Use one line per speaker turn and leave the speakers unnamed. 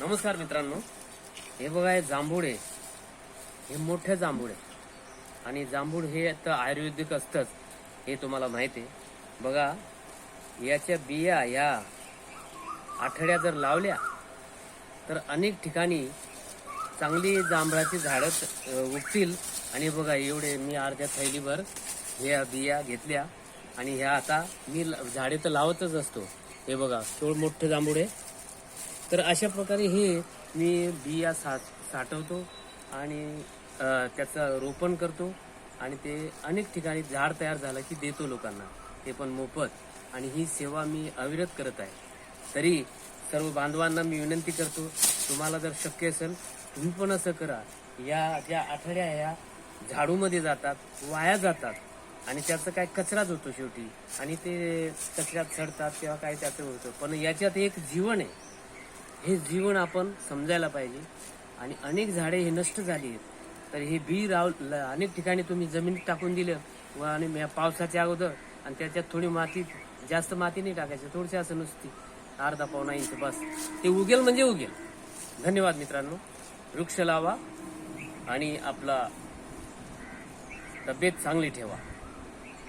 नमस्कार मित्रांनो. हे बघा हे जांभूळ आहे. हे मोठे जांभूळ आहे. आणि जांभूळ हे तर आयुर्वेदिक असतंच हे तुम्हाला माहिती आहे. बघा याच्या बिया या आठड्या जर लावल्या तर अनेक ठिकाणी चांगली जांभळाची झाडं उगतील. आणि बघा एवढे मी अर्ध्या थैलीभर ह्या बिया घेतल्या. आणि ह्या आता मी ल- झाडे तर लावतच असतो. हे बघा थोडं मोठं जांभूळ आहे. तर अशा प्रकारे हे मी बिया सा साठवतो आणि त्याचं रोपण करतो आणि ते अनेक ठिकाणी झाड तयार झालं की देतो लोकांना. ते पण मोफत आणि ही सेवा मी अविरत करत आहे. तरी सर्व बांधवांना मी विनंती करतो तुम्हाला जर शक्य असेल तुम्ही पण असं करा. या ज्या आठवड्या ह्या झाडूमध्ये जातात वाया जातात आणि त्याचं काय कचराच होतो शेवटी आणि ते कचऱ्यात चढतात किंवा काय त्याचं होतं. पण याच्यात एक जीवन आहे. हे जीवन आपण समजायला पाहिजे. आणि अनेक झाडे हे नष्ट झाली आहेत. तर हे बी राव अनेक ठिकाणी तुम्ही जमिनीत टाकून दिलं व आणि पावसाच्या अगोदर आणि त्याच्यात थोडी माती जास्त माती नाही टाकायची थोडीशी असं नुसती अर्धा पावणा इंच बस. ते उगेल म्हणजे उगेल. धन्यवाद मित्रांनो. वृक्ष लावा आणि आपला तब्येत चांगली ठेवा.